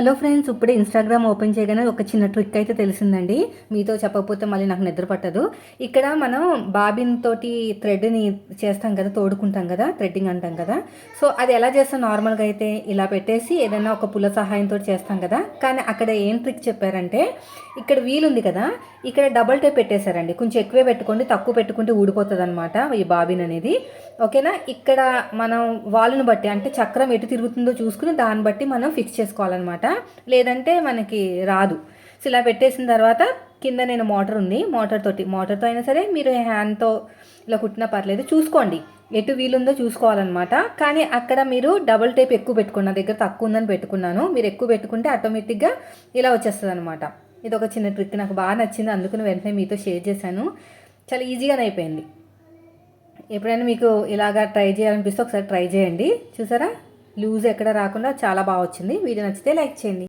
Hello friends ఇప్పుడే Instagram open చేయగానే ఒక చిన్న ట్రిక్ అయితే తెలిసిందండి. మీతో చెప్పకపోతే మళ్ళీ నాకు నిద్ర పట్టదు. ఇక్కడ మనం బాబిన్ తోటి థ్రెడ్ని చేస్తాం కదా తోడుకుంటాం కదా థ్రెడ్డింగ్ అంటాం కదా. సో అది ఎలా చేస్తాం? నార్మల్గా అయితే ఇలా పెట్టేసి ఏదైనా ఒక పుల్ల సహాయంతో చేస్తాం కదా. కానీ అక్కడ ఏం ట్రిక్ చెప్పారంటే ఇక్కడ వీల్ ఉంది కదా ఇక్కడ డబల్ టేప్ పెట్టేశారండి. కొంచెం ఎక్కువే పెట్టుకోండి తక్కువ పెట్టుకుంటే ఊడిపోతుంది అనమాట ఈ బాబిన్ అనేది. ఓకేనా? ఇక్కడ మనం వాళ్ళని బట్టి అంటే చక్రం ఎటు తిరుగుతుందో చూసుకుని దాన్ని బట్టి మనం ఫిక్స్ చేసుకోవాలన్నమాట. లేదంటే మనకి రాదు. సో ఇలా పెట్టేసిన తర్వాత కింద నేను మోటార్ ఉంది. మోటార్ తోటి మోటార్తో అయినా సరే మీరు హ్యాండ్తో ఇలా కుట్టినా పర్లేదు. చూసుకోండి. ఎటు వీలుందో చూసుకోవాలన్నమాట. కానీ అక్కడ మీరు డబుల్ టేప్ ఎక్కువ పెట్టుకున్న దగ్గర తక్కువ ఉందని పెట్టుకున్నాను. మీరు ఎక్కువ పెట్టుకుంటే ఆటోమేటిక్గా ఇలా వచ్చేస్తుంది అనమాట ఇది ఒక చిన్న ట్రిక్. నాకు బాగా నచ్చింది. అందుకని వెంటనే మీతో షేర్ చేశాను. చాలా ఈజీగానే అయిపోయింది. ఎప్పుడైనా మీకు ఇలాగా ట్రై చేయాలనిపిస్తే ఒకసారి ట్రై చేయండి. చూసారా? లూజ్ ఎక్కడ రాకుండా చాలా బాగా వచ్చింది. వీడియో నచ్చితే లైక్ చేయండి.